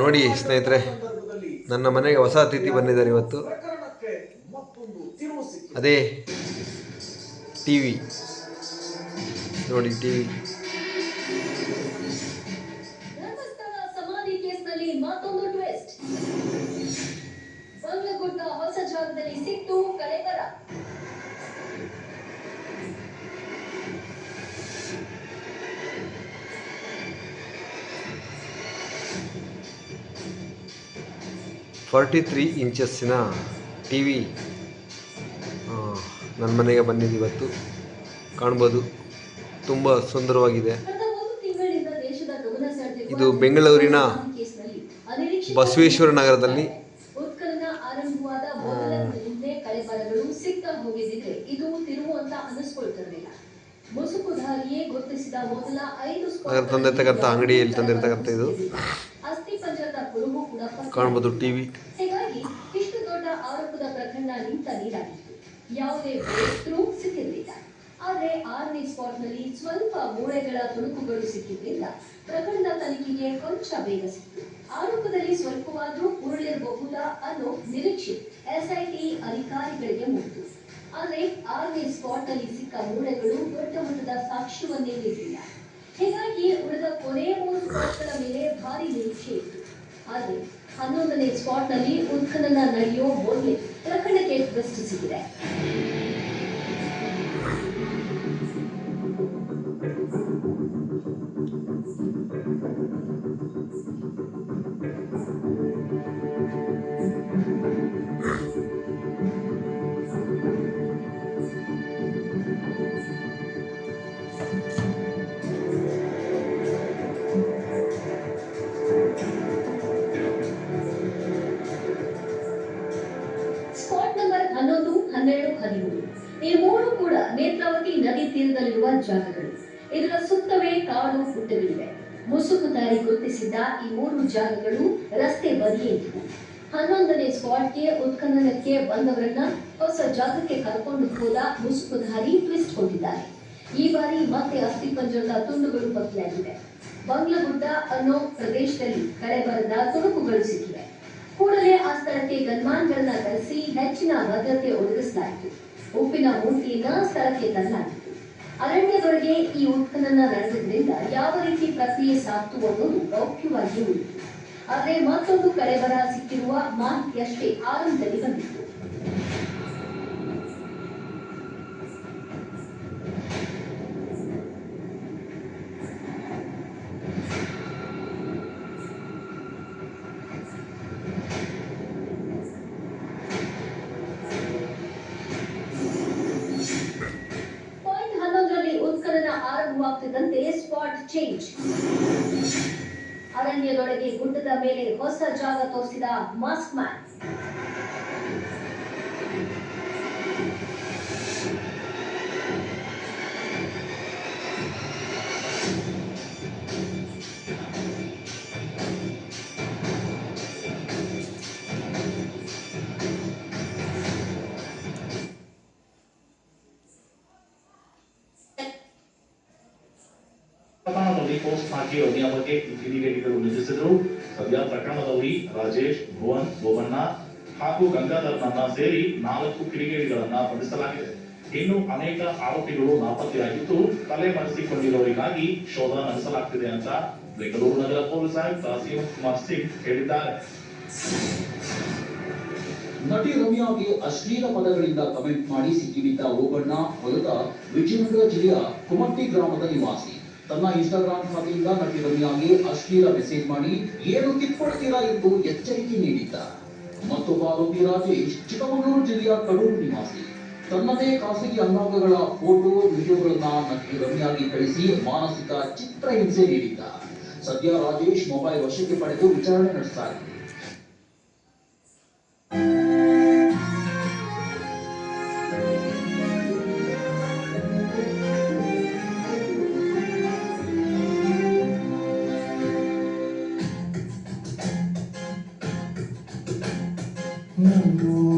ನೋಡಿ ಸ್ನೇಹಿತರೆ, ನನ್ನ ಮನೆಗೆ ಹೊಸ ಅತಿಥಿ ಬಂದಿದ್ದಾರೆ ಇವತ್ತು. ಅದೇ ಟಿ ವಿ ನೋಡಿ ಟಿ ವಿ ಸಿಕ್ತು ಕಳೆಬರ. ಫಾರ್ಟಿ ತ್ರೀ ಇಂಚಸ್ಸಿನ ಟಿ ವಿ ನನ್ನ ಮನೆಗೆ ಬಂದಿದೆ ಇವತ್ತು ಕಾಣ್ಬೋದು, ತುಂಬ ಸುಂದರವಾಗಿದೆ ಇದು ಬೆಂಗಳೂರಿನ ಬಸವೇಶ್ವರ ನಗರದಲ್ಲಿ ತಂದಿರ್ತಕ್ಕಂಥ ಅಂಗಡಿಯಲ್ಲಿ ತಂದಿರ್ತಕ್ಕಂಥ ಇದು. ಅಸ್ಥಿ ಟಿವಿ. ಇಷ್ಟು ದೊಡ್ಡ ಆರೋಪದ ಪ್ರಕರಣ ನಿಂತ ನೀಡಾಗಿತ್ತು ಯಾವುದೇ ಬ್ರೇಕ್ಥ್ರೂ ಸಿಕ್ಕಿರಲಿಲ್ಲ. ಆದ್ರೆ ಆರನೇ ಸ್ಪಾಟ್ನಲ್ಲಿ ಸ್ವಲ್ಪ ಮೂಳೆಗಳ ತುಣುಕುಗಳು ಸಿಕ್ಕಿದ್ರಿಂದ ಪ್ರಕರಣದ ತನಿಖೆಗೆ ಕೊಂಚ ಬೇಗ ಸಿಕ್ತು ಆರೋಪದಲ್ಲಿ ಸ್ವಲ್ಪವಾದ್ರೂ ಉರುಳಿರಬಹುದಾ ಅನ್ನೋ ನಿರೀಕ್ಷೆ ಎಸ್ಐಟಿ ಅಧಿಕಾರಿಗಳಿಗೆ ಮೂಡಿತು. ಆದರೆ ಆರನೇ ಸ್ಪಾಟ್ನಲ್ಲಿ ಸಿಕ್ಕ ಮೂಳೆಗಳು ದೊಡ್ಡ ಮಟ್ಟದ ಸಾಕ್ಷ್ಯವನ್ನೇ ನೀಡಲಿಲ್ಲ ಹೀಗಾಗಿ ಉಳಿದ ಕೊನೆಯ ಮೂರು ಸ್ಪಾಟ್ಗಳ ಮೇಲೆ ಭಾರಿ ನಿರೀಕ್ಷೆ ಇತ್ತು. ಆದ್ರೆ ಹನ್ನೊಂದನೇ ಸ್ಪಾಟ್ನಲ್ಲಿ ಉತ್ಖನನ ನಡೆಯೋ ಮೊದಲೇ ಪ್ರಕರಣಕ್ಕೆ ಹದಿಮೂರು ಈ ಮೂರು ಕೂಡ ನೇತ್ರಾವತಿ ನದಿ ತೀರದಲ್ಲಿರುವ ಜಾಗಗಳು. ಇದರ ಸುತ್ತವೇ ಕಾಡು ಗುಡ್ಡಗಳಿವೆ. ಮುಸುಕು ದಾರಿ ಗುರುತಿಸಿದ್ದ ಈ ಮೂರು ಜಾಗಗಳು ರಸ್ತೆ ಬದಿಯೇ ಇದ್ವು ಹನ್ನೊಂದನೇ ಸ್ಪಾಟ್ಗೆ ಉತ್ಖನನಕ್ಕೆ ಬಂದವರನ್ನ ಹೊಸ ಜಾಗಕ್ಕೆ ಕರ್ಕೊಂಡು ಹೋದ ಮುಸುಕುಧಾರಿ ಟ್ವಿಸ್ಟ್ ಕೊಟ್ಟಿದ್ದಾರೆ. ಈ ಬಾರಿ ಮತ್ತೆ ಅಸ್ಥಿಪಂಜರದ ತುಂಡುಗಳು ಪತ್ತೆಯಾಗಿವೆ. ಬಂಗ್ಲಗುಡ್ಡ ಅನ್ನೋ ಪ್ರದೇಶದಲ್ಲಿ ಕಳೆ ಬರದ ತುಣುಕುಗಳು ಸಿಕ್ಕಿವೆ. ಸ್ಥಳಕ್ಕೆ ಗನ್ಮಾನ್ಗಳನ್ನ ಕರೆಸಿ ಹೆಚ್ಚಿನ ಭದ್ರತೆ ಒದಗಿಸಲಾಯಿತು ಉಪ್ಪಿನ ಮೂರ್ತಿಯನ್ನ ಸ್ಥಳಕ್ಕೆ ತರಲಾಗಿತ್ತು ಅರಣ್ಯದೊಳಗೆ ಈ ಉತ್ಖನನ ನಡೆಸಿದ್ರಿಂದ ಯಾವ ರೀತಿ ಪ್ರಕ್ರಿಯೆ ಸಾಕ್ತು ಅನ್ನೋದು ಗೌಪ್ಯವಾಗಿ ಉಳಿತು ಆದರೆ ಮತ್ತೊಂದು ಕಳೆಬರ ಸಿಕ್ಕಿರುವ ಮಾಹಿತಿಯಷ್ಟೇ ಆರಂಭದಲ್ಲಿ ಬಂದಿತ್ತು. ಆರಂಭವಾಗ್ತಿದ್ದಂತೆ ಸ್ಪಾಟ್ ಚೇಂಜ್. ಅರಣ್ಯದೊಳಗೆ ಗುಡ್ಡದ ಮೇಲೆ ಹೊಸ ಜಾಗ ತೋರಿಸಿದ ಮಾಸ್ಕ್ ಮ್ಯಾನ್. ಪೋಸ್ಟ್ ಹಾಕಿ ಅವನಿಯ ಬಗ್ಗೆ ಕಿಡಿಗೇಡಿಗಳು ನಿಲ್ಲಿಸಿದರು ಸದ್ಯ ಪ್ರಕರಣದಲ್ಲಿ ರಾಜೇಶ್, ಭುವನ್ ಬೋಬಣ್ಣ ಹಾಗೂ ಗಂಗಾಧರ್ನನ್ನ ಸೇರಿ ನಾಲ್ಕು ಕಿಡಿಗೇಡಿಗಳನ್ನ ಬಂಧಿಸಲಾಗಿದೆ. ಇನ್ನು ಅನೇಕ ಆರೋಪಿಗಳು ನಾಪತ್ತೆಯಾಗಿದ್ದು, ತಲೆ ಮರೆಸಿಕೊಂಡಿರುವವರಿಗಾಗಿ ಶೋಧ ನಡೆಸಲಾಗ್ತಿದೆ ಅಂತ ಬೆಂಗಳೂರು ನಗರ ಪೊಲೀಸ್ ಆಯುಕ್ತ ಸಿಎಂ ಕುಮಾರ್ ಸಿಂಗ್ ಹೇಳಿದ್ದಾರೆ. ನಟಿ ರಮ್ಯಾಗೆ ಅಶ್ಲೀಲ ಪದಗಳಿಂದ ಕಮೆಂಟ್ ಮಾಡಿ ಸಿಕ್ಕಿಬಿದ್ದ ಓಬಣ್ಣ ಹೊಲದ ವಿಜಯನಗರ ಜಿಲ್ಲೆಯ ಕುಮಟ್ಟಿ ಗ್ರಾಮದ ನಿವಾಸಿ. ತನ್ನ ಇನ್ಸ್ಟಾಗ್ರಾಮ್ ಖಾತೆಯಿಂದ ನಟಿ ರಮ್ಯಾಗೆ ಅಶ್ಲೀಲ ಮೆಸೇಜ್ ಮಾಡಿ, ಏನು ಕಿತ್ಕೊಳ್ತೀರಾ ಎಂದು ಎಚ್ಚರಿಕೆ ನೀಡಿದ್ದ. ಮತ್ತೊಬ್ಬ ಆರೋಪಿ ರಾಜೇಶ್, ಚಿಕ್ಕಮಗಳೂರು ಜಿಲ್ಲೆಯ ಕಡೂರು ನಿವಾಸಿ. ತನ್ನದೇ ಖಾಸಗಿ ಅಂಗಾಂಗಗಳ ಫೋಟೋ, ವಿಡಿಯೋಗಳನ್ನ ನಟಿ ರಮ್ಯಾಗೆ ಕಳಿಸಿ ಮಾನಸಿಕ ಚಿತ್ರಹಿಂಸೆ ನೀಡಿದ್ದ. ಸದ್ಯ ರಾಜೇಶ್ ಮೊಬೈಲ್ ವಶಕ್ಕೆ ಪಡೆದು ವಿಚಾರಣೆ ನಡೆಸ್ತಾ mundo.